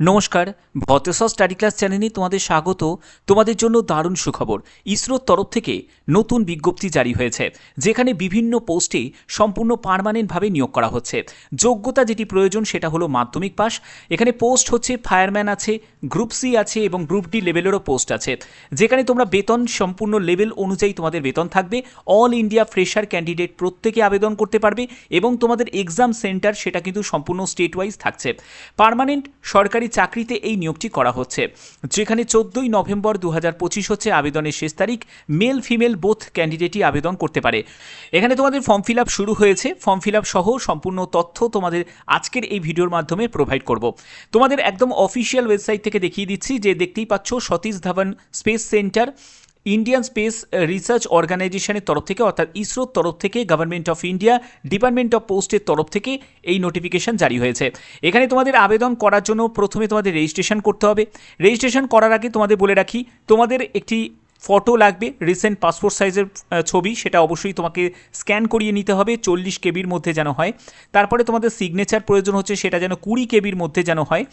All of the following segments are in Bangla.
নমস্কার ভতেসা স্টাডি ক্লাস চ্যানেলে তোমাদের স্বাগত। তোমাদের জন্য দারুণ সুখবর। ইসরোর তরফ থেকে নতুন বিজ্ঞপ্তি জারি হয়েছে, যেখানে বিভিন্ন পোস্টে সম্পূর্ণ পার্মানেন্টভাবে নিয়োগ করা হচ্ছে। যোগ্যতা যেটি প্রয়োজন সেটা হলো মাধ্যমিক পাস এখানে পোস্ট হচ্ছে, ফায়ারম্যান আছে, গ্রুপ সি আছে এবং গ্রুপ ডি লেভেলেরও পোস্ট আছে। যেখানে তোমরা বেতন, সম্পূর্ণ লেভেল অনুযায়ী তোমাদের বেতন থাকবে। অল ইন্ডিয়া ফ্রেশার ক্যান্ডিডেট প্রত্যেকে আবেদন করতে পারবে এবং তোমাদের এক্সাম সেন্টার সেটা কিন্তু সম্পূর্ণ স্টেট ওয়াইজ থাকছে। পার্মানেন্ট সরকারি চাকরিতে এই নিয়োগটি করা হচ্ছে। যেখানে চোদ্দই নভেম্বর দু হাজার পঁচিশ হচ্ছে আবেদনের শেষ তারিখ। মেল, ফিমেল, বোথ ক্যান্ডিডেটই আবেদন করতে পারে। এখানে তোমাদের ফর্ম ফিল আপ শুরু হয়েছে। ফর্ম ফিল আপ সহ সম্পূর্ণ তথ্য তোমাদের আজকের এই ভিডিওর মাধ্যমে প্রোভাইড করব। তোমাদের একদম অফিসিয়াল ওয়েবসাইট থেকে দেখিয়ে দিচ্ছি যে দেখতেই পাচ্ছ Satish Dhawan space centre. Indian space research অর্গানাইজেশনের তরফ থেকে, অর্থাৎ ইসরোর তরফ থেকে government of India department of পোস্টের তরফ থেকে এই নোটিফিকেশন জারি হয়েছে। এখানে তোমাদের আবেদন করার জন্য প্রথমে তোমাদের রেজিস্ট্রেশন করতে হবে। রেজিস্ট্রেশন করার আগে তোমাদের বলে রাখি, তোমাদের একটি ফটো লাগবে রিসেন্ট পাসপোর্ট সাইজের ছবি, সেটা অবশ্যই তোমাকে স্ক্যান করিয়ে নিতে হবে, চল্লিশ কেবির মধ্যে যেন হয়। তারপরে তোমাদের সিগনেচার প্রয়োজন হচ্ছে, সেটা যেন কুড়ি কেবির মধ্যে যেন হয়।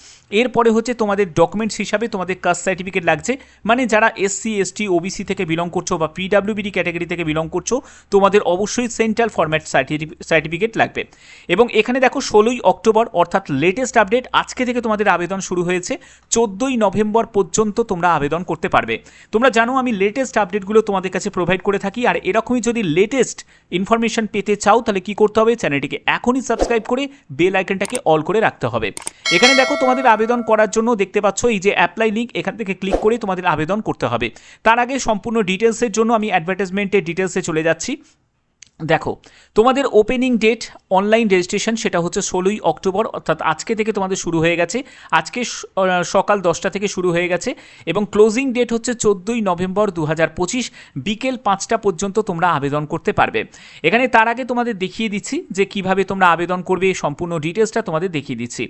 এরপরে হচ্ছে তোমাদের ডকুমেন্টস হিসাবে তোমাদের কাস্ট সার্টিফিকেট লাগছে। মানে যারা এসসি এসটি ওবিসি থেকে বিলং করছ বা পিডাব্লিউবিডি ক্যাটাগরি থেকে বিলং করছ, তোমাদের অবশ্যই সেন্ট্রাল ফরম্যাট সার্টিফিকেট লাগবে। এবং এখানে দেখো ষোলোই অক্টোবর, অর্থাৎ লেটেস্ট আপডেট আজকে থেকে তোমাদের আবেদন শুরু হয়েছে। চোদ্দোই নভেম্বর পর্যন্ত তোমরা আবেদন করতে পারবে। তোমরা জানো আমি লেটেস্ট আপডেটগুলো তোমাদের কাছে প্রোভাইড করে থাকি। আর এরকমই যদি লেটেস্ট ইনফরমেশন পেতে চাও, তাহলে কি করতে হবে? চ্যানেলটিকে এখনই সাবস্ক্রাইব করে বেল আইকনটাকে অল করে রাখতে হবে। এখানে দেখো, তোমাদের আবেদন করার জন্য দেখতে পাচ্ছ, এই যে অ্যাপ্লাই লিঙ্ক এখান থেকে ক্লিক করে তোমাদের আবেদন করতে হবে। তার আগে সম্পূর্ণ ডিটেলসের জন্য আমি অ্যাডভার্টাইজমেন্টের ডিটেলসে চলে যাচ্ছি। দেখো, তোমাদের ওপেনিং ডেট অনলাইন রেজিস্ট্রেশন সেটা হচ্ছে ষোলোই অক্টোবর, অর্থাৎ আজকে থেকে তোমাদের শুরু হয়ে গেছে। আজকে সকাল দশটা থেকে শুরু হয়ে গেছে এবং ক্লোজিং ডেট হচ্ছে চোদ্দোই নভেম্বর দু হাজার পঁচিশ, বিকেল পাঁচটা পর্যন্ত তোমরা আবেদন করতে পারবে। এখানে তার আগে তোমাদের দেখিয়ে দিচ্ছি যে কীভাবে তোমরা আবেদন করবে সম্পূর্ণ ডিটেলসটা তোমাদের দেখিয়ে দিচ্ছি।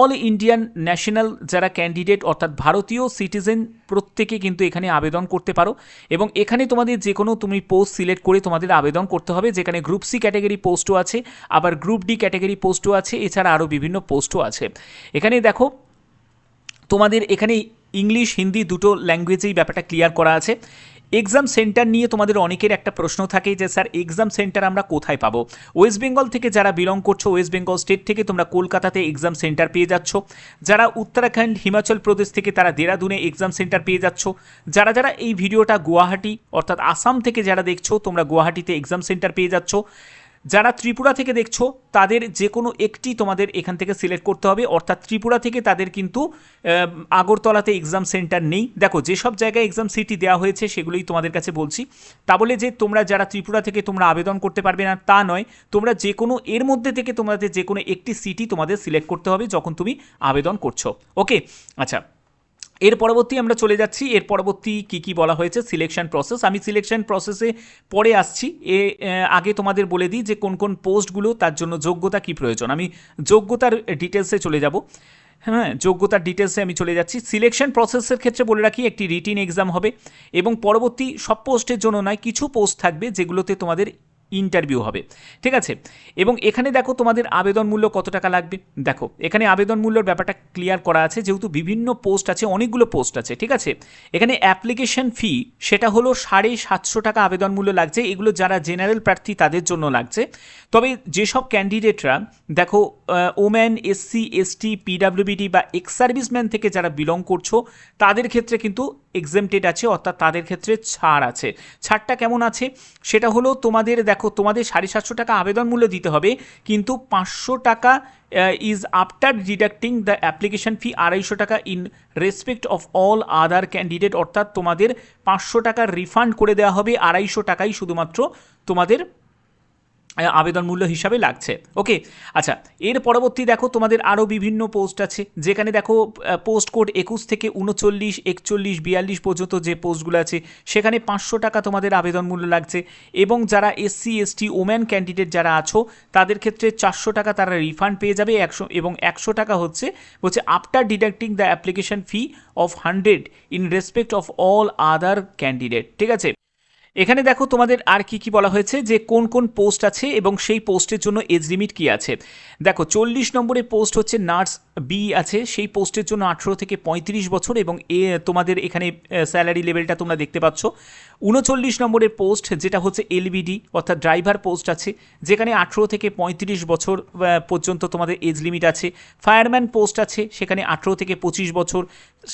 অল ইন্ডিয়ান ন্যাশনাল যারা ক্যান্ডিডেট অর্থাৎ ভারতীয় সিটিজেন প্রত্যেকে কিন্তু এখানে আবেদন করতে পারো এবং এখানে তোমাদের যে কোনো তুমি পোস্ট সিলেক্ট করে তোমাদের আবেদন করতে হবে যেখানে গ্রুপ সি ক্যাটাগরি পোস্টও আছে, আবার গ্রুপ ডি ক্যাটাগরি পোস্টও আছে, এছাড়া আরও বিভিন্ন পোস্টও আছে। এখানে দেখো, তোমাদের এখানে ইংলিশ হিন্দি দুটো ল্যাঙ্গুয়েজেই ব্যাপারটা ক্লিয়ার করা আছে। এক্সাম সেন্টার নিয়ে তোমাদের অনেকের একটা প্রশ্ন থাকে যে, স্যার এক্সাম সেন্টার আমরা কোথায় পাবো? ওয়েস্ট বেঙ্গল থেকে যারা বিলং করছ ওয়েস্ট বেঙ্গল স্টেট থেকে তোমরা কলকাতাতে এক্সাম সেন্টার পেয়ে যাচ্ছ। যারা উত্তরাখণ্ড, হিমাচল প্রদেশ থেকে তারা দেরাদুনে এক্সাম সেন্টার পেয়ে যাচ্ছ। যারা যারা এই ভিডিওটা গুয়াহাটি, অর্থাৎ আসাম থেকে যারা দেখছ, তোমরা গুয়াহাটিতে এক্সাম সেন্টার পেয়ে যাচ্ছ। যারা ত্রিপুরা থেকে দেখছ, তাদের যে কোনো একটি তোমাদের এখান থেকে সিলেক্ট করতে হবে। অর্থাৎ ত্রিপুরা থেকে তাদের কিন্তু আগরতলাতে এক্সাম সেন্টার নেই। দেখো, যেসব জায়গায় এক্সাম সিটি দেওয়া হয়েছে, সেগুলোই তোমাদের কাছে বলছি। তা বলে যে তোমরা যারা ত্রিপুরা থেকে তোমরা আবেদন করতে পারবে না, তা নয়। তোমরা যে কোনো এর মধ্যে থেকে তোমাদের যে কোনো একটি সিটি তোমাদের সিলেক্ট করতে হবে যখন তুমি আবেদন করছ। ওকে আচ্ছা। এর পরবর্তী আমরা চলে যাচ্ছি। এর পরবর্তী কি কি বলা হয়েছে? সিলেকশন প্রসেস আমি সিলেকশন প্রসেসে পরে আসছি। এ আগে তোমাদের বলে দিই যে কোন কোন পোস্টগুলো তার জন্য যোগ্যতা কি প্রয়োজন। আমি যোগ্যতার ডিটেলসে চলে যাব। হ্যাঁ যোগ্যতার ডিটেলসে আমি চলে যাচ্ছি। সিলেকশন প্রসেসের ক্ষেত্রে বলে রাখি, একটি রিটিন এক্সাম হবে এবং পরবর্তী সব পোস্টের জন্য নয়, কিছু পোস্ট থাকবে যেগুলোতে তোমাদের ইন্টারভিউ হবে। ঠিক আছে? এবং এখানে দেখো তোমাদের আবেদন মূল্য কত টাকা লাগবে? দেখো, এখানে আবেদন মূল্যর ব্যাপারটা ক্লিয়ার করা আছে, যেহেতু বিভিন্ন পোস্ট আছে, অনেকগুলো পোস্ট আছে, ঠিক আছে? এখানে অ্যাপ্লিকেশন ফি সেটা হলো সাড়ে সাতশো টাকা আবেদন মূল্য লাগছে, এগুলো যারা জেনারেল প্রার্থী তাদের জন্য লাগছে। তবে যেসব ক্যান্ডিডেটরা দেখো ওম্যান, এসসি, এসটি পিডাব্লিউবিডি বা এক্স সার্ভিসম্যান থেকে যারা বিলং করছ, তাদের ক্ষেত্রে কিন্তু এক্সেমটেড আছে, অর্থাৎ তাদের ক্ষেত্রে ছাড় আছে। ছাড়টা কেমন আছে? সেটা হলো তোমাদের, দেখো, তোমাদের সাড়ে সাতশো টাকা আবেদন মূল্য দিতে হবে, কিন্তু পাঁচশো টাকা is after deducting the application fee আড়াইশো টাকা in respect of all other candidate অর্থাৎ তোমাদের পাঁচশো টাকা রিফান্ড করে দেওয়া হবে আড়াইশো টাকাই শুধুমাত্র তোমাদের আবেদন মূল্য হিসাবে লাগছে। ওকে আচ্ছা এর পরবর্তী দেখো, তোমাদের আরও বিভিন্ন পোস্ট আছে, যেখানে দেখো পোস্ট কোড একুশ থেকে উনচল্লিশ, একচল্লিশ, বিয়াল্লিশ পর্যন্ত যে পোস্টগুলো আছে, সেখানে পাঁচশো টাকা তোমাদের আবেদন মূল্য লাগছে এবং যারা এসসি এসটি ওম্যান ক্যান্ডিডেট যারা আছো, তাদের ক্ষেত্রে চারশো টাকা তারা রিফান্ড পেয়ে যাবে, একশো, এবং একশো টাকা হচ্ছে হচ্ছে after deducting the application fee of hundred in respect of all other candidate ঠিক আছে? এখানে দেখো তোমাদের আর কি কি বলা হয়েছে, যে কোন কোন পোস্ট আছে এবং সেই পোস্টের জন্য এজ লিমিট কি আছে। দেখো, চল্লিশ নম্বরের পোস্ট হচ্ছে নার্স বি আছে, সেই পোস্টের জন্য আঠেরো থেকে পঁয়ত্রিশ বছর এবং এ, তোমাদের এখানে স্যালারি লেভেলটা তোমরা দেখতে পাচ্ছ। উনচল্লিশ নম্বরের পোস্ট যেটা হচ্ছে এলবিডি অর্থাৎ ড্রাইভার পোস্ট আছে, যেখানে আঠেরো থেকে পঁয়ত্রিশ বছর পর্যন্ত তোমাদের এজ লিমিট আছে। ফায়ারম্যান পোস্ট আছে, সেখানে আঠেরো থেকে পঁচিশ বছর।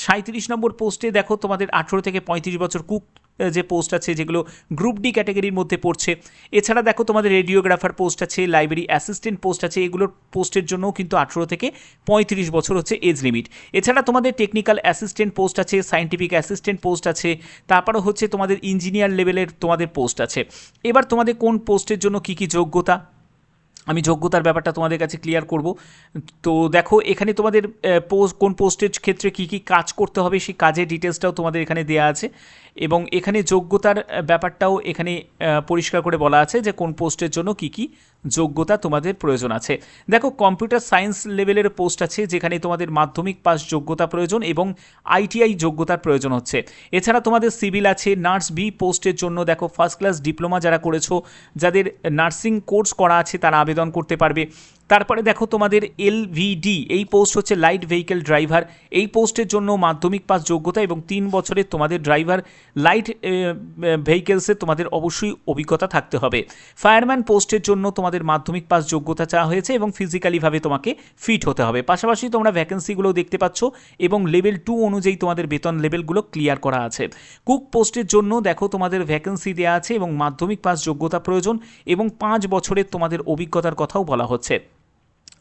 সাঁত্রিশ নম্বর পোস্টে দেখো তোমাদের আঠেরো থেকে পঁয়ত্রিশ বছর কুক যে পোস্ট আছে, যেগুলো গ্রুপ ডি ক্যাটাগরির মধ্যে পড়ছে। এছাড়া দেখো তোমাদের রেডিওগ্রাফার পোস্ট আছে লাইব্রেরি অ্যাসিস্ট্যান্ট পোস্ট আছে, এগুলোর পোস্টের জন্যও কিন্তু আঠেরো থেকে পঁয়ত্রিশ বছর হচ্ছে এজ লিমিট এছাড়া তোমাদের টেকনিক্যাল অ্যাসিস্ট্যান্ট পোস্ট আছে সাইন্টিফিক অ্যাসিস্ট্যান্ট পোস্ট আছে তারপরে হচ্ছে তোমাদের ইঞ্জিনিয়ার লেভেলের তোমাদের পোস্ট আছে। এবার তোমাদের কোন পোস্টের জন্য কী কী যোগ্যতা? আমি যোগ্যতার ব্যাপারটা তোমাদের কাছে ক্লিয়ার করব। তো দেখো, এখানে তোমাদের পোস্ট কোন পোস্টের ক্ষেত্রে কি কি কাজ করতে হবে, সেই কাজের ডিটেলসটাও তোমাদের এখানে দেওয়া আছে। এবং এখানে যোগ্যতার ব্যাপারটাও এখানে পরিষ্কার করে বলা আছে যে কোন পোস্টের জন্য কি কি যোগ্যতা তোমাদের প্রয়োজন আছে। দেখো, কম্পিউটার সায়েন্স লেভেলের পোস্ট আছে যেখানে তোমাদের মাধ্যমিক পাস যোগ্যতা প্রয়োজন এবং আইটিআই যোগ্যতার প্রয়োজন হচ্ছে। এছাড়া তোমাদের সিভিল আছে, নার্স বি পোস্টের জন্য দেখো, ফার্স্ট ক্লাস ডিপ্লোমা যারা করেছ, যাদের নার্সিং কোর্স করা আছে তারা আবেদন করতে পারবে। তারপরে দেখো তোমাদের এলভিডি, এই পোস্ট হচ্ছে লাইট ভেহিকেল ড্রাইভার এই পোস্টের জন্য মাধ্যমিক পাস যোগ্যতা এবং তিন বছরের তোমাদের ড্রাইভার লাইট ভেহিকেলসে তোমাদের অবশ্যই অভিজ্ঞতা থাকতে হবে। ফায়ারম্যান পোস্টের জন্য তোমাদের মাধ্যমিক পাস যোগ্যতা চাওয়া হয়েছে এবং ফিজিক্যালিভাবে তোমাকে ফিট হতে হবে। পাশাপাশি তোমরা ভ্যাকেন্সিগুলো দেখতে পাচ্ছ এবং লেভেল টু অনুযায়ী তোমাদের বেতন লেভেলগুলো ক্লিয়ার করা আছে। কুক পোস্টের জন্য দেখো তোমাদের ভ্যাকেন্সি দেওয়া আছে এবং মাধ্যমিক পাস যোগ্যতা প্রয়োজন এবং পাঁচ বছরের তোমাদের অভিজ্ঞতার কথাও বলা হচ্ছে।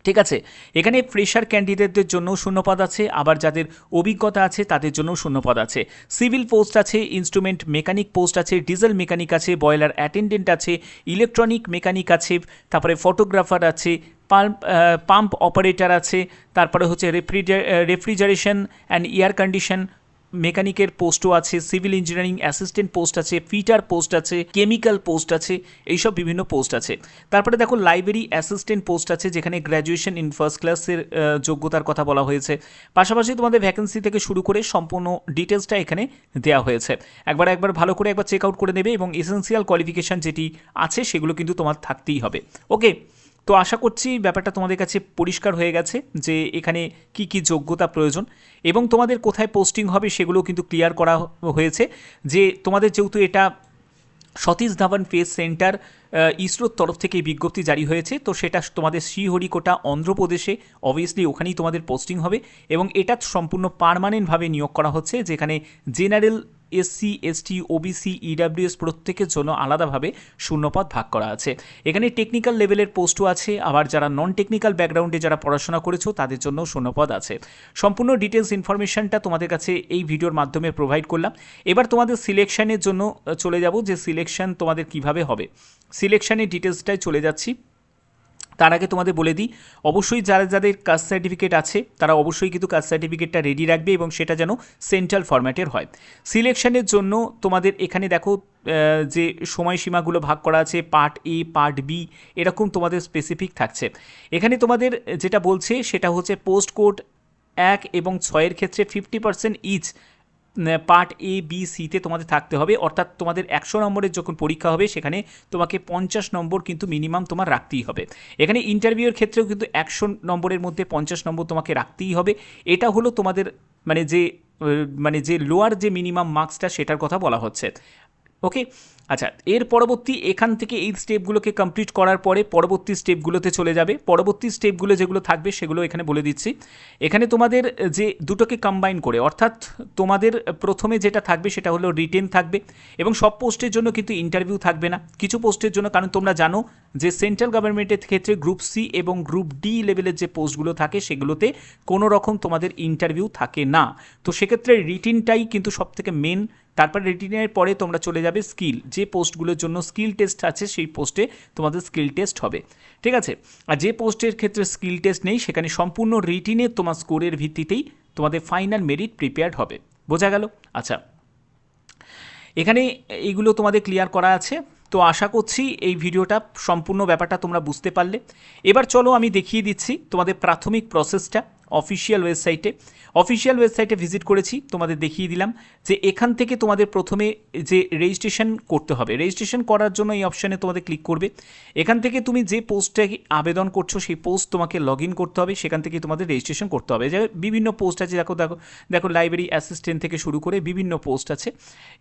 ঠিক আছে? এখানে ফ্রেশার ক্যান্ডিডেটদের জন্য শূন্যপদ আছে, আবার যাদের অভিজ্ঞতা আছে তাদের জন্য শূন্যপদ আছে। সিভিল পোস্ট আছে ইনস্ট্রুমেন্ট মেকানিক পোস্ট আছে ডিজেল মেকানিক আছে বয়লার অ্যাটেন্ডেন্ট আছে ইলেকট্রনিক মেকানিক আছে, তারপরে ফটোগ্রাফার আছে পাম্প পাম্প অপারেটর আছে, তারপরে হচ্ছে রেফ্রিজারেশন অ্যান্ড এয়ার কন্ডিশন মেকানিকের পোস্টও আছে, সিভিল ইঞ্জিনিয়ারিং অ্যাসিস্ট্যান্ট পোস্ট আছে, ফিটার পোস্ট আছে, কেমিক্যাল পোস্ট আছে, এইসব বিভিন্ন পোস্ট আছে। তারপরে দেখো লাইব্রেরি অ্যাসিস্ট্যান্ট পোস্ট আছে, যেখানে গ্র্যাজুয়েশন ইন ফার্স্ট ক্লাসের যোগ্যতার কথা বলা হয়েছে। পাশাপাশি তোমাদের ভ্যাকেন্সি থেকে শুরু করে সম্পূর্ণ ডিটেলসটা এখানে দেওয়া হয়েছে। একবার একবার ভালো করে একবার চেক আউট করে নেবে এবং এসেন্সিয়াল কোয়ালিফিকেশান যেটি আছে সেগুলো কিন্তু তোমার থাকতেই হবে। ওকে তো আশা করছি ব্যাপারটা তোমাদের কাছে পরিষ্কার হয়ে গেছে যে এখানে কি কি যোগ্যতা প্রয়োজন এবং তোমাদের কোথায় পোস্টিং হবে সেগুলো কিন্তু ক্লিয়ার করা হয়েছে যে তোমাদের যেহেতু এটা সতীশ ধাওয়ান ফেস সেন্টার ইসরোর তরফ থেকে বিজ্ঞপ্তি জারি হয়েছে, তো সেটা তোমাদের শ্রীহরিকোটা অন্ধ্রপ্রদেশে অবভিয়াসলি ওখানেই তোমাদের পোস্টিং হবে এবং এটা সম্পূর্ণ পার্মানেন্টভাবে নিয়োগ করা হচ্ছে, যেখানে general SC ST OBC EWS প্রত্যেকের জন্য আলাদাভাবে শূন্যপদ ভাগ করা আছে। এখানে টেকনিক্যাল লেভেলের পোস্টও আছে। আবার যারা নন টেকনিক্যাল ব্যাকগ্রাউন্ডে যারা পড়াশোনা করেছ, তাদের জন্য শূন্যপদ আছে। সম্পূর্ণ ডিটেলস ইনফরমেশনটা তোমাদের কাছে এই ভিডিওর মাধ্যমে প্রোভাইড করলাম। এবার তোমাদের সিলেকশনের জন্য চলে যাব যে সিলেকশন তোমাদের কীভাবে হবে। সিলেকশনের ডিটেলসটাই চলে যাচ্ছি। তার আগে তোমাদের বলে দিই, অবশ্যই যারা যাদের কাস্ট সার্টিফিকেট আছে, তারা অবশ্যই কিন্তু কাস্ট সার্টিফিকেটটা রেডি রাখবে এবং সেটা যেন সেন্ট্রাল ফরম্যাটের হয়। সিলেকশনের জন্য তোমাদের এখানে দেখো যে সময়সীমাগুলো ভাগ করা আছে পার্ট এ পার্ট বি এরকম তোমাদের স্পেসিফিক থাকছে। এখানে তোমাদের যেটা বলছে, সেটা হচ্ছে পোস্ট কোড এক এবং ছয়ের ক্ষেত্রে fifty percent each part A B সিতে তোমাদের থাকতে হবে। অর্থাৎ তোমাদের একশো নম্বরের যখন পরীক্ষা হবে, সেখানে তোমাকে পঞ্চাশ নম্বর কিন্তু মিনিমাম তোমার রাখতেই হবে। এখানে ইন্টারভিউয়ের ক্ষেত্রেও কিন্তু একশো নম্বরের মধ্যে পঞ্চাশ নম্বর তোমাকে রাখতেই হবে। এটা হলো তোমাদের মানে যে মানে যে লোয়ার যে মিনিমাম মার্কসটা সেটার কথা বলা হচ্ছে। ওকে আচ্ছা এর পরবর্তী এখান থেকে এই স্টেপগুলোকে কমপ্লিট করার পরে পরবর্তী স্টেপগুলোতে চলে যাবে। পরবর্তী স্টেপগুলো যেগুলো থাকবে সেগুলো এখানে বলে দিচ্ছি। এখানে তোমাদের যে দুটোকে কম্বাইন করে, অর্থাৎ তোমাদের প্রথমে যেটা থাকবে সেটা হলো রিটেন থাকবে এবং সব পোস্টের জন্য কিন্তু ইন্টারভিউ থাকবে না। কিছু পোস্টের জন্য, কারণ তোমরা জানো যে সেন্ট্রাল গভর্নমেন্টের ক্ষেত্রে গ্রুপ সি এবং গ্রুপ ডি লেভেলের যে পোস্টগুলো থাকে সেগুলোতে কোনো রকম তোমাদের ইন্টারভিউ থাকে না। তো সেক্ষেত্রে রিটেনটাই কিন্তু সবথেকে মেন তারপর রিটিনের পরে তোমরা চলে যাবে স্কিল যে পোস্টগুলোর জন্য স্কিল টেস্ট আছে, সেই পোস্টে তোমাদের স্কিল টেস্ট হবে। ঠিক আছে? আর যে পোস্টের ক্ষেত্রে স্কিল টেস্ট নেই, সেখানে সম্পূর্ণ রিটিনে তোমার স্কোরের ভিত্তিতেই তোমাদের ফাইনাল মেরিট প্রিপেয়ার্ড হবে। বোঝা গেল? আচ্ছা। এখানে এইগুলো তোমাদের ক্লিয়ার করা আছে। তো আশা করছি এই ভিডিওটা, সম্পূর্ণ ব্যাপারটা তোমরা বুঝতে পারলে। এবার চলো আমি দেখিয়ে দিচ্ছি তোমাদের প্রাথমিক প্রসেসটা অফিসিয়াল ওয়েবসাইটে অফিসিয়াল ওয়েবসাইটে ভিজিট করেছি, তোমাদের দেখিয়ে দিলাম যে এখান থেকে তোমাদের প্রথমে যে রেজিস্ট্রেশন করতে হবে। রেজিস্ট্রেশন করার জন্য এই অপশানে তোমাদের ক্লিক করবে। এখান থেকে তুমি যে পোস্টে আবেদন করছ, সেই পোস্ট তোমাকে লগ ইন করতে হবে। সেখান থেকে তোমাদের রেজিস্ট্রেশন করতে হবে। যে বিভিন্ন পোস্ট আছে, দেখো দেখো দেখো লাইব্রেরি অ্যাসিস্ট্যান্ট থেকে শুরু করে বিভিন্ন পোস্ট আছে।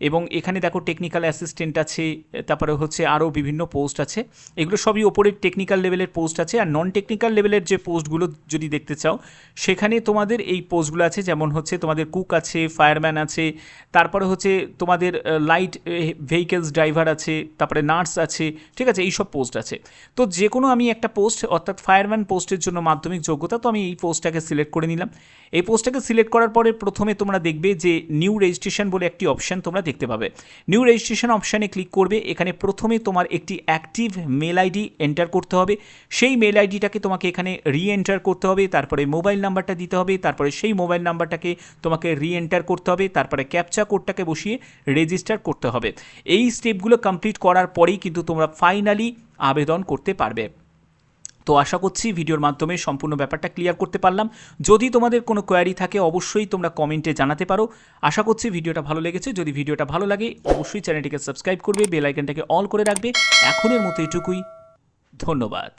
এবং এখানে দেখো টেকনিক্যাল অ্যাসিস্ট্যান্ট আছে, তারপরে হচ্ছে আরও বিভিন্ন পোস্ট আছে। এগুলো সবই ওপরের টেকনিক্যাল লেভেলের পোস্ট আছে। আর নন টেকনিক্যাল লেভেলের যে পোস্টগুলো যদি দেখতে চাও সেখানে তোমাদের এই পোস্টগুলো আছে, যেমন হচ্ছে তোমাদের কুক আছে, ফায়ারম্যান আছে, তারপরে হচ্ছে তোমাদের লাইট ভেহিকেলস ড্রাইভার আছে, তারপরে নার্স আছে, ঠিক আছে, এইসব পোস্ট আছে। তো যে কোনো আমি একটা পোস্ট অর্থাৎ ফায়ারম্যান পোস্টের জন্য মাধ্যমিক যোগ্যতা, তো আমি এই পোস্টটাকে সিলেক্ট করে নিলাম। এই পোস্টটাকে সিলেক্ট করার পরে প্রথমে তোমরা দেখবে যে নিউ রেজিস্ট্রেশন বলে একটি অপশান তোমরা দেখতে পাবে। নিউ রেজিস্ট্রেশন অপশানে ক্লিক করবে, এখানে প্রথমে তোমার একটি অ্যাক্টিভ মেল আইডি এন্টার করতে হবে। সেই মেল আইডিটাকে তোমাকে এখানে রি এন্টার করতে হবে, তারপরে মোবাইল নাম্বারটা দিতে হবে, তারপরে সেই মোবাইল নাম্বারটাকে তোমাকে রি এন্টার করতে হবে, তারপরে ক্যাপচা কোডটাকে বসিয়ে রেজিস্টার করতে হবে। এই স্টেপগুলো কমপ্লিট করার পরেই কিন্তু তোমরা ফাইনালি আবেদন করতে পারবে। তো আশা করছি ভিডিওর মাধ্যমে সম্পূর্ণ ব্যাপারটা ক্লিয়ার করতে পারলাম। যদি তোমাদের কোনো কোয়ারি থাকে, অবশ্যই তোমরা কমেন্টে জানাতে পারো। আশা করছি ভিডিওটা ভালো লেগেছে। যদি ভিডিওটা ভালো লাগে, অবশ্যই চ্যানেলটিকে সাবস্ক্রাইব করবে বেল আইকনটাকে অল করে রাখবে। এখনের মতো এটুকুই। ধন্যবাদ।